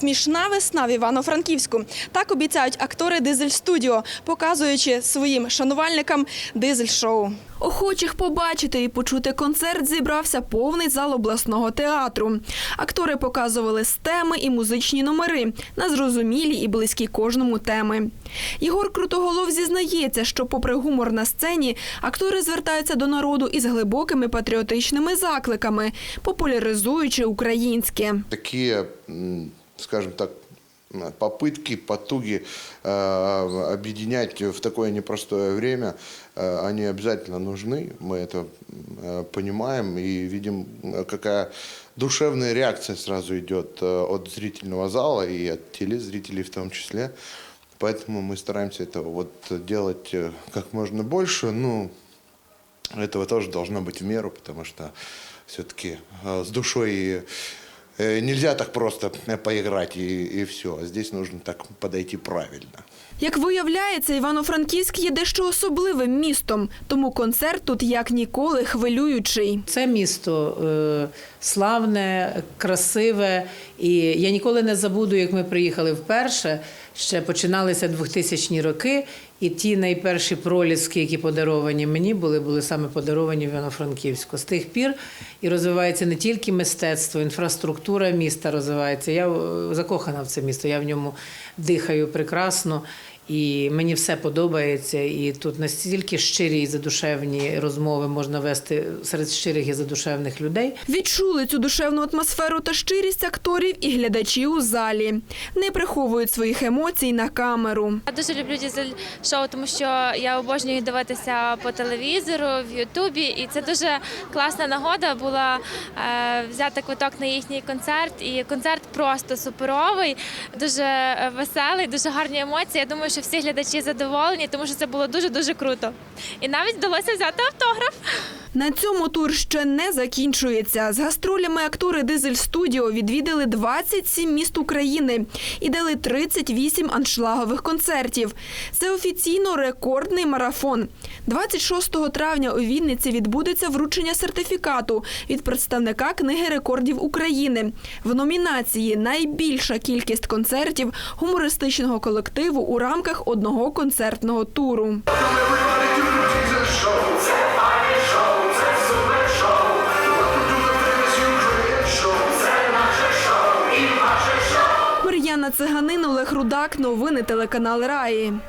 Смішна весна в Івано-Франківську. Так обіцяють актори Дизель Студіо, показуючи своїм шанувальникам дизель-шоу. Охочих побачити і почути концерт зібрався повний зал обласного театру. Актори показували стеми і музичні номери на зрозумілі і близькі кожному теми. Єгор Крутоголов зізнається, що, попри гумор на сцені, актори звертаються до народу із глибокими патріотичними закликами, популяризуючи українське. такие, м, скажем так, попытки, потуги э, объединять в такое непростое время, э, они обязательно нужны. Мы это э, понимаем и видим, э, какая душевная реакция сразу идет э, от зрительного зала и от телезрителей в том числе. Поэтому мы стараемся этого вот делать э, как можно больше. Ну, этого тоже должно быть в меру, потому что все-таки с душой э, нельзя так просто э, поиграть и, и все. Здесь нужно так подойти правильно. Як виявляється, Івано-Франківськ є дещо особливим містом, тому концерт тут як ніколи хвилюючий. Це місто е, славне, красиве. І я ніколи не забуду, як ми приїхали вперше. Ще починалися 2000-ні роки, і ті найперші проліски, які подаровані мені були, були саме подаровані в Івано-Франківську. З тих пір і розвивається не тільки мистецтво, інфраструктура міста розвивається. Я е, закохана в це місто, я в ньому дихаю прекрасно. І мені все подобається. І тут настільки щирі і задушевні розмови можна вести серед щирих і задушевних людей. Відчули цю душевну атмосферу та щирість акторів і глядачі у залі. Не приховують своїх емоцій на камеру. Я дуже люблю дізель шоу, тому що я обожнюю дивитися по телевізору, в Ютубі, і це дуже класна нагода була е, взяти квиток на їхній концерт. І концерт просто суперовий, дуже е, веселий, дуже гарні емоції. Я думаю, що всі глядачі задоволені, тому що це було дуже дуже круто. І навіть вдалося взяти автограф. На цьому тур ще не закінчується. З гастролями актори Дизель Студіо відвідали 27 міст України і дали 38 аншлагових концертів. Це офіційно рекордний марафон. 26 травня у Вінниці відбудеться вручення сертифікату від представника книги рекордів України в номінації Найбільша кількість концертів гумористичного колективу у рамках одного концертного туру. Мар'яна Циганин, Олег Рудак. Новини телеканал Раї.